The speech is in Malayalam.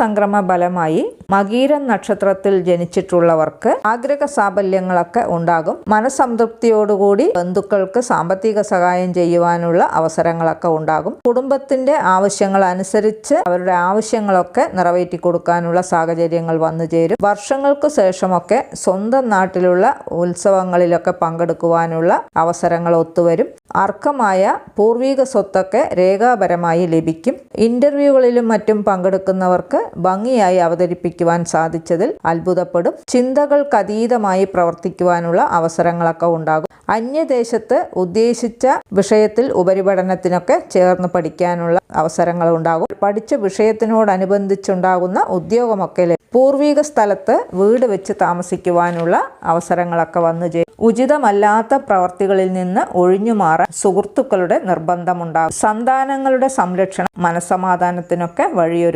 സംക്രമ ഫലമായി മകീരം നക്ഷത്രത്തിൽ ജനിച്ചിട്ടുള്ളവർക്ക് ആഗ്രഹ സാഫല്യങ്ങളൊക്കെ ഉണ്ടാകും. മനസംതൃപ്തിയോടുകൂടി ബന്ധുക്കൾക്ക് സാമ്പത്തിക സഹായം ചെയ്യുവാനുള്ള അവസരങ്ങളൊക്കെ ഉണ്ടാകും. കുടുംബത്തിന്റെ ആവശ്യങ്ങൾ അനുസരിച്ച് അവരുടെ ആവശ്യങ്ങളൊക്കെ നിറവേറ്റി കൊടുക്കാനുള്ള സാഹചര്യങ്ങൾ വന്നു ചേരും. വർഷങ്ങൾക്ക് ശേഷമൊക്കെ സ്വന്തം നാട്ടിലുള്ള ഉത്സവങ്ങളിലൊക്കെ പങ്കെടുക്കുവാനുള്ള അവസരങ്ങൾ ഒത്തുവരും. അർഹമായ പൂർവീക സ്വത്തൊക്കെ രേഖാപരമായി ലഭിക്കും. ഇന്റർവ്യൂകളിലും മറ്റും പങ്കെടുക്കുന്നവർക്ക് ഭംഗിയായി അവതരിപ്പിക്കുവാൻ സാധിച്ചതിൽ അത്ഭുതപ്പെടും. ചിന്തകൾക്കതീതമായി പ്രവർത്തിക്കുവാനുള്ള അവസരങ്ങളൊക്കെ ഉണ്ടാകും. അന്യദേശത്ത് ഉദ്ദേശിച്ച വിഷയത്തിൽ ഉപരിപഠനത്തിനൊക്കെ ചേർന്ന് പഠിക്കാനുള്ള അവസരങ്ങൾ ഉണ്ടാകും പഠിച്ച വിഷയത്തിനോടനുബന്ധിച്ചുണ്ടാകുന്ന ഉദ്യോഗമൊക്കെ. പൂർവീക സ്ഥലത്ത് വീട് വെച്ച് താമസിക്കുവാനുള്ള അവസരങ്ങളൊക്കെ വന്നു ചേരും. ഉചിതമല്ലാത്ത പ്രവർത്തികളിൽ നിന്ന് ഒഴിഞ്ഞു മാറാൻ സുഹൃത്തുക്കളുടെ നിർബന്ധമുണ്ടാകും. സന്താനങ്ങളുടെ സംരക്ഷണം മനസമാധാനത്തിനൊക്കെ വഴിയൊരുക്കും.